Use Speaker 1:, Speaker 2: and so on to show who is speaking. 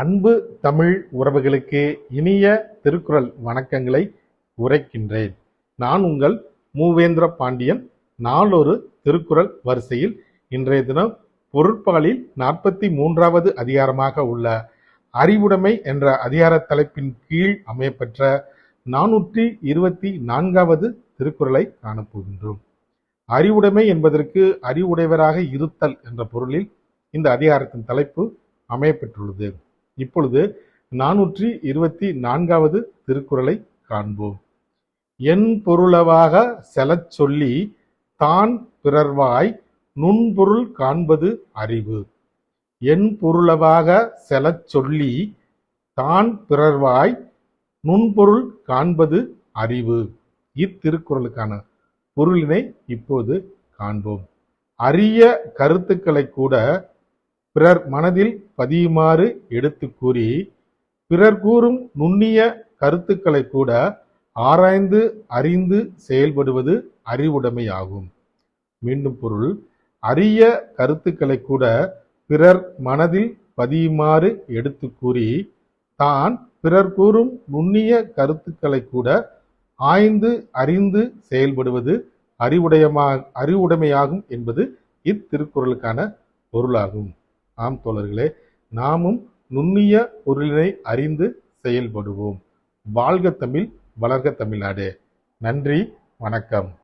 Speaker 1: அன்பு தமிழ் உறவுகளுக்கு இனிய திருக்குறள் வணக்கங்களை உரைக்கின்றேன். நான் உங்கள் மூவேந்திர பாண்டியன். நாளொரு திருக்குறள் வரிசையில் இன்றைய தினம் பொருட்பாலில் நாற்பத்தி மூன்றாவது அதிகாரமாக உள்ள அறிவுடைமை என்ற அதிகார தலைப்பின் கீழ் அமையப்பெற்ற நானூற்றி இருபத்தி நான்காவது திருக்குறளை காணப்போகின்றோம். அறிவுடைமை என்பதற்கு அறிவுடையவராக இருத்தல் என்ற பொருளில் இந்த அதிகாரத்தின் தலைப்பு அமையப்பெற்றுள்ளது. இப்பொழுது நானூற்றி இருபத்தி நான்காவது திருக்குறளை காண்போம். என் பொருளவாக செலச் சொல்லி தான் பிறர்வாய் நுண்பொருள் காண்பது அறிவு. என் பொருளவாக செலச் சொல்லி தான் பிறர்வாய் நுண்பொருள் காண்பது அறிவு. இத்திருக்குறளுக்கான பொருளினை இப்போது காண்போம். அரிய கருத்துக்களை கூட பிறர் மனதில் பதியுமாறு எடுத்து கூறி பிறர் கூறும் நுண்ணிய கருத்துக்களை கூட ஆராய்ந்து அறிந்து செயல்படுவது அறிவுடைமையாகும். மீண்டும் பொருள் அரிய கருத்துக்களை கூட பிறர் மனதில் பதியுமாறு எடுத்து கூறி தான் பிறர் கூறும் நுண்ணிய கருத்துக்களை கூட ஆய்ந்து அறிந்து செயல்படுவது அறிவுடையமா அறிவுடைமையாகும் என்பது இத்திருக்குறளுக்கான பொருளாகும். ஆம் தோழர்களே நாமும் நுண்ணிய பொருளினை அறிந்து செயல்படுவோம். வாழ்க தமிழ் வளர்க தமிழ்நாடு. நன்றி வணக்கம்.